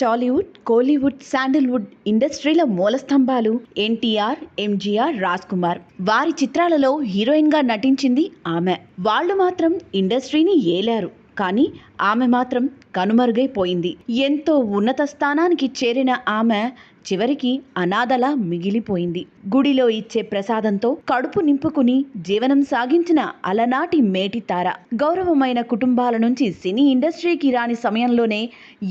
టాలీవుడ్ కోలీవుడ్ శాండిల్వుడ్ ఇండస్ట్రీల మూలస్తంభాలు ఎన్టీఆర్ ఎంజీఆర్ రాజ్ కుమార్ వారి చిత్రాలలో హీరోయిన్గా నటించింది ఆమె. వాళ్ళు మాత్రం ఇండస్ట్రీని ఏలారు. కానీ ఆమె మాత్రం కనుమరుగైపోయింది. ఎంతో ఉన్నత స్థానానికి చేరిన ఆమె చివరికి అనాథలా మిగిలిపోయింది. గుడిలో ఇచ్చే ప్రసాదంతో కడుపు నింపుకుని జీవనం సాగించిన అలనాటి మేటి తార. గౌరవమైన కుటుంబాల నుంచి సినీ ఇండస్ట్రీకి రాని సమయంలోనే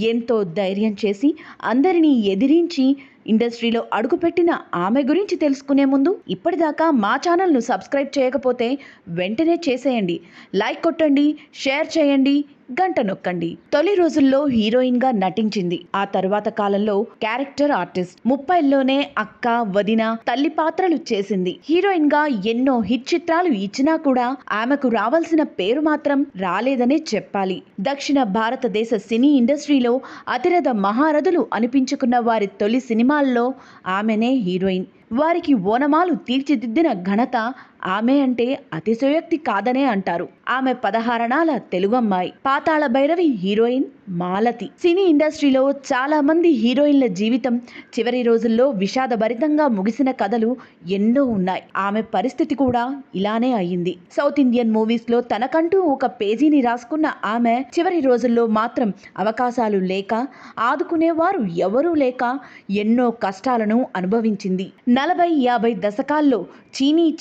ఎంతో ధైర్యం చేసి అందరినీ ఎదిరించి ఇండస్ట్రీలో అడుగుపెట్టిన ఆమె గురించి తెలుసుకునే ముందు ఇప్పటిదాకా మా ఛానల్ను సబ్స్క్రైబ్ చేయకపోతే వెంటనే చేసేయండి. లైక్ కొట్టండి షేర్ చేయండి గంట నొక్కండి. తొలి రోజుల్లో హీరోయిన్గా నటించింది. ఆ తర్వాత కాలంలో క్యారెక్టర్ ఆర్టిస్ట్. ముప్పైల్లోనే అక్క వదిన తల్లి పాత్రలు చేసింది. హీరోయిన్గా ఎన్నో హిట్ చిత్రాలు ఇచ్చినా కూడా ఆమెకు రావాల్సిన పేరు మాత్రం రాలేదనే చెప్పాలి. దక్షిణ భారతదేశ సినీ ఇండస్ట్రీలో అతిరథ మహారథులు అనిపించుకున్న వారి తొలి సినిమాల్లో ఆమెనే హీరోయిన్. వారికి ఓనమాలు తీర్చిదిద్దిన ఘనత ఆమె అంటే అతిశయోక్తి కాదనే అంటారు. ఆమె పదహారణాల తెలుగు అమ్మాయి పాతాళ భైరవి హీరోయిన్ మాలతి. సినీ ఇండస్ట్రీలో చాలా మంది హీరోయిన్ల జీవితం చివరి రోజుల్లో విషాదభరితంగా ముగిసిన కథలు ఎన్నో ఉన్నాయి. ఆమె పరిస్థితి కూడా ఇలానే అయ్యింది. సౌత్ ఇండియన్ మూవీస్లో తనకంటూ ఒక పేజీని రాసుకున్న ఆమె చివరి రోజుల్లో మాత్రం అవకాశాలు లేక ఆదుకునేవారు ఎవరూ లేక ఎన్నో కష్టాలను అనుభవించింది. నలభై యాభై దశకాల్లో చీనీ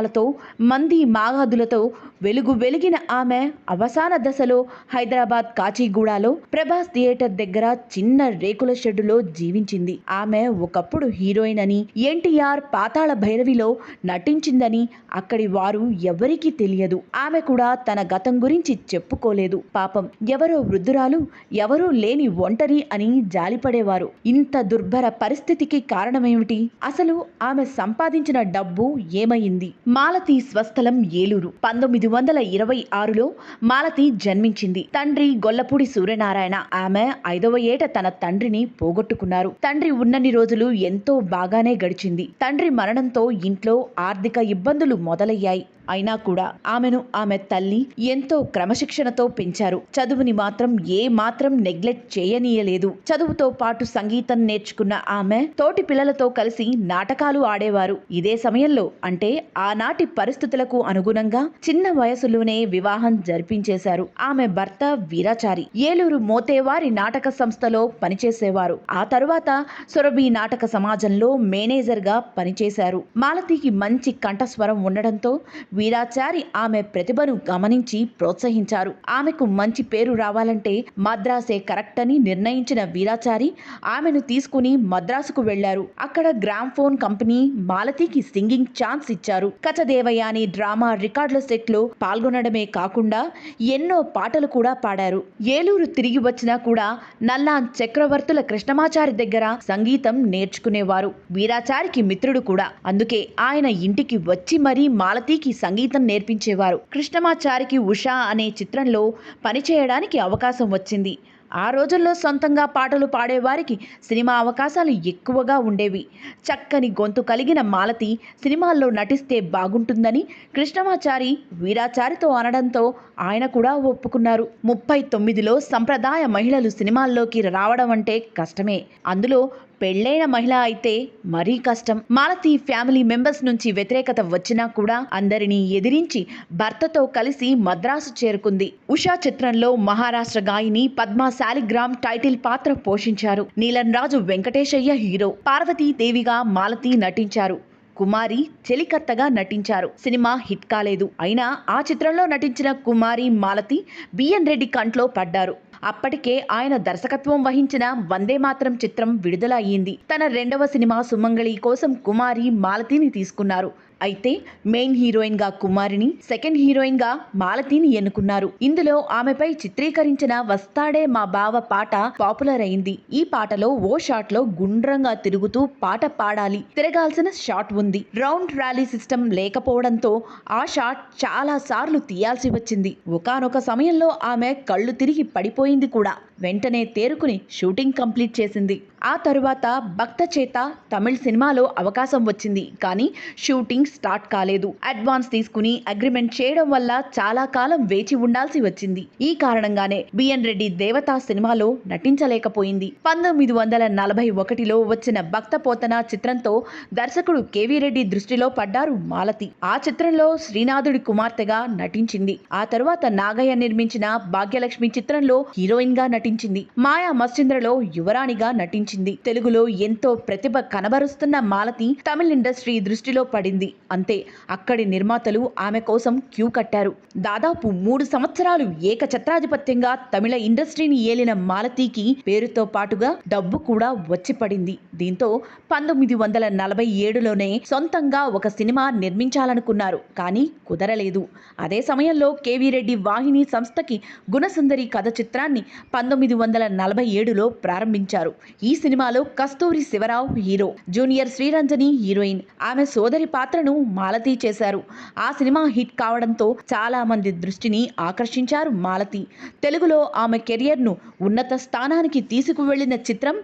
చీనంబరాలతో మంది మాగాదులతో వెలుగు వెలిగిన ఆమె అవసాన దశలో హైదరాబాద్ కాచిగూడలో ప్రభాస్ థియేటర్ దగ్గర చిన్న రేకుల షెడ్డులో జీవించింది. ఆమె ఒకప్పుడు హీరోయిన్ అని ఎన్టీఆర్ పాతాళ భైరవిలో నటించిందని అక్కడి వారు ఎవరికీ తెలియదు. ఆమె కూడా తన గతం గురించి చెప్పుకోలేదు. పాపం ఎవరో వృద్ధురాలు ఎవరూ లేని ఒంటరి అని జాలిపడేవారు. ఇంత దుర్భర పరిస్థితికి కారణమేమిటి? అసలు ఆమె సంపాదించిన డబ్బు ఏమైంది? మాలతి స్వస్థలం ఏలూరు. పంతొమ్మిది వందల ఇరవై ఆరులో మాలతి జన్మించింది. తండ్రి గొల్లపూడి సూర్యనారాయణ. ఆమె ఐదవ ఏట తన తండ్రిని పోగొట్టుకున్నారు. తండ్రి ఉన్నన్ని రోజులు ఎంతో బాగానే గడిచింది. తండ్రి మరణంతో ఇంట్లో ఆర్థిక ఇబ్బందులు మొదలయ్యాయి. అయినా కూడా ఆమెను ఆమె తల్లి ఎంతో క్రమశిక్షణతో పెంచారు. చదువుని మాత్రం ఏ మాత్రం నెగ్లెక్ట్ చేయనీయలేదు. చదువుతో పాటు సంగీతం నేర్చుకున్న ఆమె తోటి పిల్లలతో కలిసి నాటకాలు ఆడేవారు. ఇదే సమయంలో అంటే ఆనాటి పరిస్థితులకు అనుగుణంగా చిన్న వయసులోనే వివాహం జరిపించేశారు. ఆమె భర్త వీరాచారి. ఏలూరు మోతేవారి నాటక సంస్థలో పనిచేసేవారు. ఆ తరువాత సురభి నాటక సమాజంలో మేనేజర్గా పనిచేశారు. మాలతికి మంచి కంఠస్వరం ఉండడంతో వీరాచారి ఆమె ప్రతిభను గమనించి ప్రోత్సహించారు. ఆమెకు మంచి పేరు రావాలంటే మద్రాసే కరెక్ట్ అని నిర్ణయించిన వీరాచారి ఆమెను తీసుకుని మద్రాసుకు వెళ్ళారు అక్కడ గ్రామ్ ఫోన్ కంపెనీ మాలతికి సింగింగ్ ఛాన్స్ ఇచ్చారు. కచదేవయాని డ్రామా రికార్డుల సెట్లో పాల్గొనడమే కాకుండా ఎన్నో పాటలు కూడా పాడారు. ఏలూరు తిరిగి వచ్చినా కూడా నల్లాన్ చక్రవర్తుల కృష్ణమాచారి దగ్గర సంగీతం నేర్చుకునేవారు. వీరాచారికి మిత్రుడు కూడా. అందుకే ఆయన ఇంటికి వచ్చి మరీ మాలతీకి సంగీతం నేర్పించేవారు. కృష్ణమాచారికి ఉషా అనే చిత్రంలో పనిచేయడానికి అవకాశం వచ్చింది. ఆ రోజుల్లో సొంతంగా పాటలు పాడేవారికి సినిమా అవకాశాలు ఎక్కువగా ఉండేవి. చక్కని గొంతు కలిగిన మాలతి సినిమాల్లో నటిస్తే బాగుంటుందని కృష్ణమాచారి వీరాచారితో అనడంతో ఆయన కూడా ఒప్పుకున్నారు. ముప్పై తొమ్మిదిలో సంప్రదాయ మహిళలు సినిమాల్లోకి రావడం అంటే కష్టమే. అందులో పెళ్ళైన మహిళ అయితే మరీ కష్టం. మాలతి ఫ్యామిలీ మెంబర్స్ నుంచి వ్యతిరేకత వచ్చినా కూడా అందరినీ ఎదిరించి భర్తతో కలిసి మద్రాసు చేరుకుంది. ఉషా చిత్రంలో మహారాష్ట్ర గాయని పద్మా శాలిగ్రామ్ టైటిల్ పాత్ర పోషించారు. నీలం రాజు వెంకటేశయ్య హీరో. పార్వతీదేవిగా మాలతి నటించారు. కుమారి చెలికత్తగా నటించారు. సినిమా హిట్ కాలేదు. అయినా ఆ చిత్రంలో నటించిన కుమారి మాలతి బిఎన్ రెడ్డి కంట్లో పడ్డారు. అప్పటికే ఆయన దర్శకత్వం వహించిన వందే మాత్రం చిత్రం విడుదల అయ్యింది తన రెండవ సినిమా సుమంగళి కోసం కుమారి మాలతిని తీసుకున్నారు. అయితే మెయిన్ హీరోయిన్గా కుమారిని సెకండ్ హీరోయిన్గా మాలతిని ఎన్నుకున్నారు. ఇందులో ఆమెపై చిత్రీకరించిన వస్తాడే మా బావ పాట పాపులర్ అయింది. ఈ పాటలో ఓ షాట్లో గుండ్రంగా తిరుగుతూ పాట పాడాలి. తిరగాల్సిన షాట్ ఉంది. రౌండ్ ర్యాలీ సిస్టమ్ లేకపోవడంతో ఆ షాట్ చాలా సార్లు తీయాల్సి వచ్చింది. ఒకానొక సమయంలో ఆమె కళ్ళు తిరిగి పడిపోయింది కూడా. వెంటనే తేరుకుని షూటింగ్ కంప్లీట్ చేసింది. ఆ తరువాత భక్త చేత తమిళ్ సినిమాలో అవకాశం వచ్చింది. కానీ షూటింగ్ స్టార్ట్ కాలేదు. అడ్వాన్స్ తీసుకుని అగ్రిమెంట్ చేయడం వల్ల చాలా కాలం వేచి ఉండాల్సి వచ్చింది. ఈ కారణంగానే బిఎన్ రెడ్డి దేవతా సినిమాలో నటించలేకపోయింది. పంతొమ్మిది వందల నలభై ఒకటిలో వచ్చిన భక్త పోతన చిత్రంతో దర్శకుడు కేవీ రెడ్డి దృష్టిలో పడ్డారు మాలతి. ఆ చిత్రంలో శ్రీనాథుడి కుమార్తెగా నటించింది. ఆ తరువాత నాగయ్య నిర్మించిన భాగ్యలక్ష్మి చిత్రంలో హీరోయిన్గా నటించింది. మాయా మశ్చంద్రలో యువరాణిగా నటించింది. తెలుగులో ఎంతో ప్రతిభ కనబరుస్తున్న మాలతి తమిళ ఇండస్ట్రీ దృష్టిలో పడింది. అంతే అక్కడి నిర్మాతలు ఆమె కోసం క్యూ కట్టారు. దాదాపు మూడు సంవత్సరాలు ఏకఛత్రాధిపత్యంగా తమిళ ఇండస్ట్రీని ఏలిన మాలతీకి పేరుతో పాటుగా డబ్బు కూడా వచ్చి పడింది. దీంతో పంతొమ్మిది వందల నలభై ఏడులోనే సొంతంగా ఒక సినిమా నిర్మించాలనుకున్నారు కానీ కుదరలేదు. అదే సమయంలో కేవీ రెడ్డి వాహిని సంస్థకి గుణసుందరి కథ చిత్రాన్ని పంతొమ్మిది వందల నలభై ఏడులో ప్రారంభించారు. ఈ సినిమాలో Kasturi Sivarao hero junior Sriranjani heroine. ఆమె సోదరి పాత్రను మాలతి చేశారు. ఆ సినిమా హిట్ కావడంతో చాలా మంది దృష్టిని ఆకర్షించారు మాలతి. తెలుగులో ఆమె కెరియర్ను ఉన్నత స్థానానికి తీసుకువెళ్ళిన చిత్రం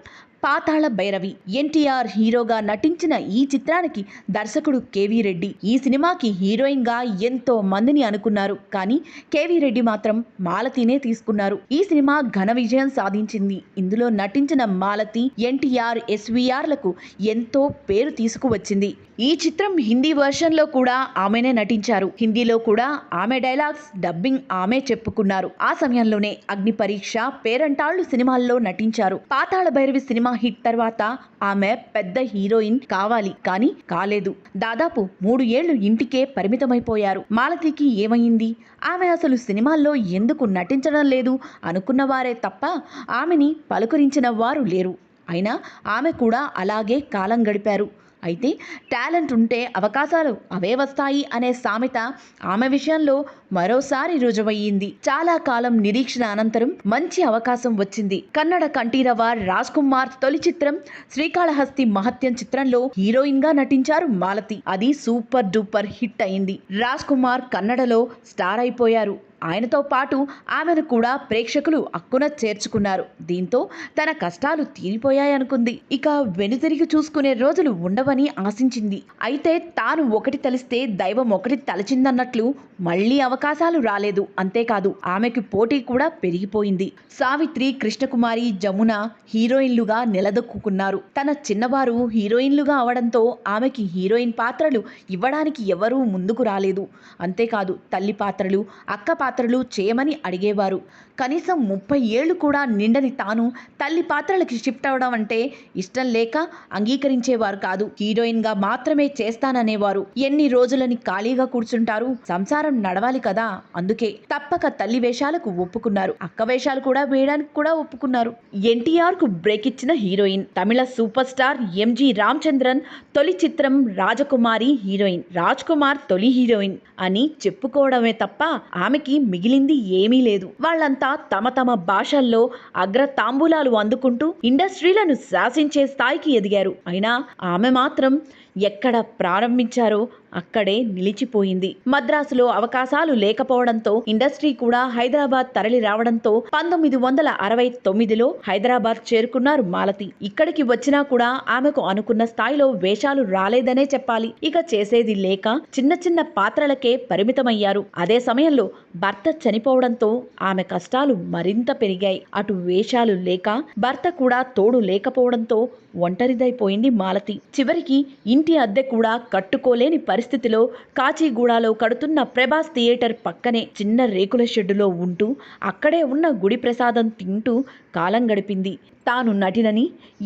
పాతాళ భైరవి ఎన్టీఆర్ హీరోగా నటించిన ఈ చిత్రానికి దర్శకుడు కేవీ రెడ్డి. ఈ సినిమాకి హీరోయిన్గా ఎంతో మందిని అనుకున్నారు. కానీ కేవీ రెడ్డి మాత్రం మాలతినే తీసుకున్నారు. ఈ సినిమా ఘన విజయం సాధించింది. ఇందులో నటించిన మాలతి ఎన్టీఆర్ ఎస్వీఆర్లకు ఎంతో పేరు తీసుకువచ్చింది. ఈ చిత్రం హిందీ వర్షన్లో కూడా ఆమెనే నటించారు. హిందీలో కూడా ఆమె డైలాగ్స్ డబ్బింగ్ ఆమె చెప్పుకున్నారు. ఆ సమయంలోనే అగ్ని పరీక్ష పేరంటాళ్ళు సినిమాల్లో నటించారు. పాతాళ భైరవి సినిమా హిట్ తర్వాత ఆమె పెద్ద హీరోయిన్ కావాలి కానీ కాలేదు. దాదాపు మూడు ఏళ్ళు ఇంటికే పరిమితమైపోయారు. మాలతికి ఏమైంది? ఆమె అసలు సినిమాల్లో ఎందుకు నటించడం లేదు అనుకున్న వారే తప్ప ఆమెని పలుకరించిన వారు లేరు. అయినా ఆమె కూడా అలాగే కాలం గడిపారు. అయితే టాలెంట్ ఉంటే అవకాశాలు అవే వస్తాయి అనే సామెత ఆమె విషయంలో మరోసారి రుజువయ్యింది. చాలా కాలం నిరీక్షణ అనంతరం మంచి అవకాశం వచ్చింది. కన్నడ కంఠీరవ రాజ్ కుమార్ తొలి చిత్రం శ్రీకాళహస్తి మహత్యం చిత్రంలో హీరోయిన్గా నటించారు మాలతి. అది సూపర్ డూపర్ హిట్ అయింది. రాజ్ కుమార్ కన్నడలో స్టార్ అయిపోయారు. ఆయనతో పాటు ఆమెను కూడా ప్రేక్షకులు అక్కున చేర్చుకున్నారు. దీంతో తన కష్టాలు తీరిపోయాయనుకుంది. ఇక వెనుతిరిగి చూసుకునే రోజులు ఉండవని ఆశించింది. అయితే తాను ఒకటి తలిస్తే దైవం ఒకటి తలచిందన్నట్లు మళ్ళీ అవకాశాలు రాలేదు. అంతేకాదు ఆమెకి పోటీ కూడా పెరిగిపోయింది. సావిత్రి కృష్ణకుమారి జమున హీరోయిన్లుగా నిలదొక్కున్నారు తన చిన్నవారు హీరోయిన్లుగా అవడంతో ఆమెకి హీరోయిన్ పాత్రలు ఇవ్వడానికి ఎవరూ ముందుకు రాలేదు. అంతేకాదు తల్లి పాత్రలు అక్క పాత్రలు చేయమని అడిగేవారు. కనీసం ముప్పై ఏళ్ళు కూడా నిండని తాను తల్లి పాత్రలకి షిఫ్ట్ అవడం అంటే ఇష్టం లేక అంగీకరించేవారు కాదు. హీరోయిన్గా మాత్రమే చేస్తాననేవారు. ఎన్ని రోజులని ఖాళీగా కూర్చుంటారు? సంసారం నడవాలి కదా? అందుకే తప్పక తల్లి వేషాలకు ఒప్పుకున్నారు. అక్క వేషాలు కూడా వేయడానికి కూడా ఒప్పుకున్నారు. ఎన్టీఆర్కు బ్రేక్ ఇచ్చిన హీరోయిన్ తమిళ సూపర్ స్టార్ ఎంజి రామచంద్రన్ తొలి చిత్రం రాజకుమారి హీరోయిన్. రాజ్ కుమార్ తొలి హీరోయిన్ అని చెప్పుకోవడమే తప్ప ఆమెకి మిగిలింది ఏమీ లేదు. వాళ్ళంతా తమ తమ భాషల్లో అగ్ర తాంబూలాలు అందుకుంటూ ఇండస్ట్రీలను శాసించే స్థాయికి ఎదిగారు. అయినా ఆమె మాత్రం ఎక్కడ ప్రారంభించారో అక్కడే నిలిచిపోయింది. మద్రాసులో అవకాశాలు లేకపోవడంతో ఇండస్ట్రీ కూడా హైదరాబాద్ తరలి రావడంతో పంతొమ్మిది వందల అరవై తొమ్మిదిలో హైదరాబాద్ చేరుకున్నారు మాలతి. ఇక్కడికి వచ్చినా కూడా ఆమెకు అనుకున్న స్థాయిలో వేషాలు రాలేదనే చెప్పాలి. ఇక చేసేది లేక చిన్న చిన్న పాత్రలకే పరిమితమయ్యారు. అదే సమయంలో భర్త చనిపోవడంతో ఆమె కష్టాలు మరింత పెరిగాయి. అటు వేషాలు లేక భర్త కూడా తోడు లేకపోవడంతో ఒంటరిదైపోయింది మాలతి. చివరికి ఇంటి అద్దె కూడా కట్టుకోలేని పరిస్థితిలో కాచిగూడలో కడుతున్న ప్రభాస్ థియేటర్ పక్కనే చిన్న రేకుల షెడ్డులో ఉంటూ అక్కడే ఉన్న గుడి ప్రసాదం తింటూ కాలం గడిపింది. తాను నటినని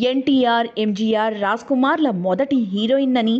ఎన్టీఆర్ ఎంజీఆర్ రాజ్ కుమార్ల మొదటి హీరోయిన్ అని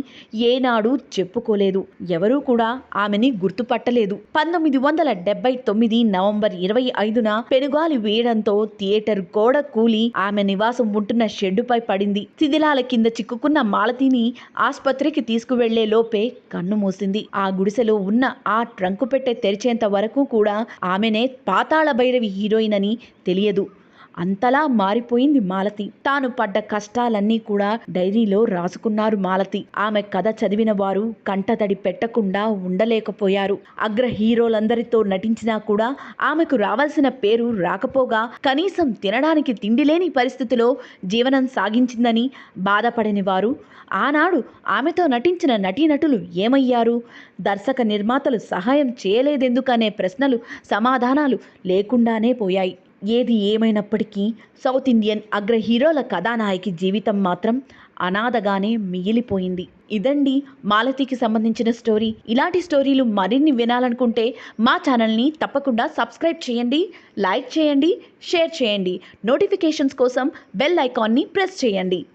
ఏనాడు చెప్పుకోలేదు. ఎవరూ కూడా ఆమెని గుర్తుపట్టలేదు. పంతొమ్మిది వందల డెబ్బై తొమ్మిది నవంబర్ ఇరవై ఐదున పెనుగాలి వేయడంతో థియేటర్ గోడ కూలి ఆమె నివాసం ఉంటున్న షెడ్డుపై పడింది. శిథిలాల కింద చిక్కుకున్న మాలతిని ఆసుపత్రికి తీసుకువెళ్ళే లోపే కన్ను మూసింది. ఆ గుడిసెలో ఉన్న ఆ ట్రంకు పెట్టె తెరిచేంత వరకు కూడా ఆమెనే పాతాళ భైరవి హీరోయిన్ అని తెలియదు. అంతలా మారిపోయింది మాలతి. తాను పడ్డ కష్టాలన్నీ కూడా డైరీలో రాసుకున్నారు మాలతి. ఆమె కథ చదివిన వారు కంటతడి పెట్టకుండా ఉండలేకపోయారు. అగ్ర హీరోలందరితో నటించినా కూడా ఆమెకు రావాల్సిన పేరు రాకపోగా కనీసం తినడానికి తిండి లేని పరిస్థితిలో జీవనం సాగించిందని బాధపడని వారు ఆనాడు ఆమెతో నటించిన నటీనటులు ఏమయ్యారు? దర్శక నిర్మాతలు సహాయం చేయలేదెందుకనే ప్రశ్నలు సమాధానాలు లేకుండానే పోయాయి. ఏది ఏమైనప్పటికీ సౌత్ ఇండియన్ అగ్ర హీరోల కథానాయకి జీవితం మాత్రం అనాథగానే మిగిలిపోయింది. ఇదండి మాలతికి సంబంధించిన స్టోరీ. ఇలాంటి స్టోరీలు మరిన్ని వినాలనుకుంటే మా ఛానల్ని తప్పకుండా సబ్స్క్రైబ్ చేయండి లైక్ చేయండి షేర్ చేయండి. నోటిఫికేషన్స్ కోసం బెల్ ఐకాన్ని ప్రెస్ చేయండి.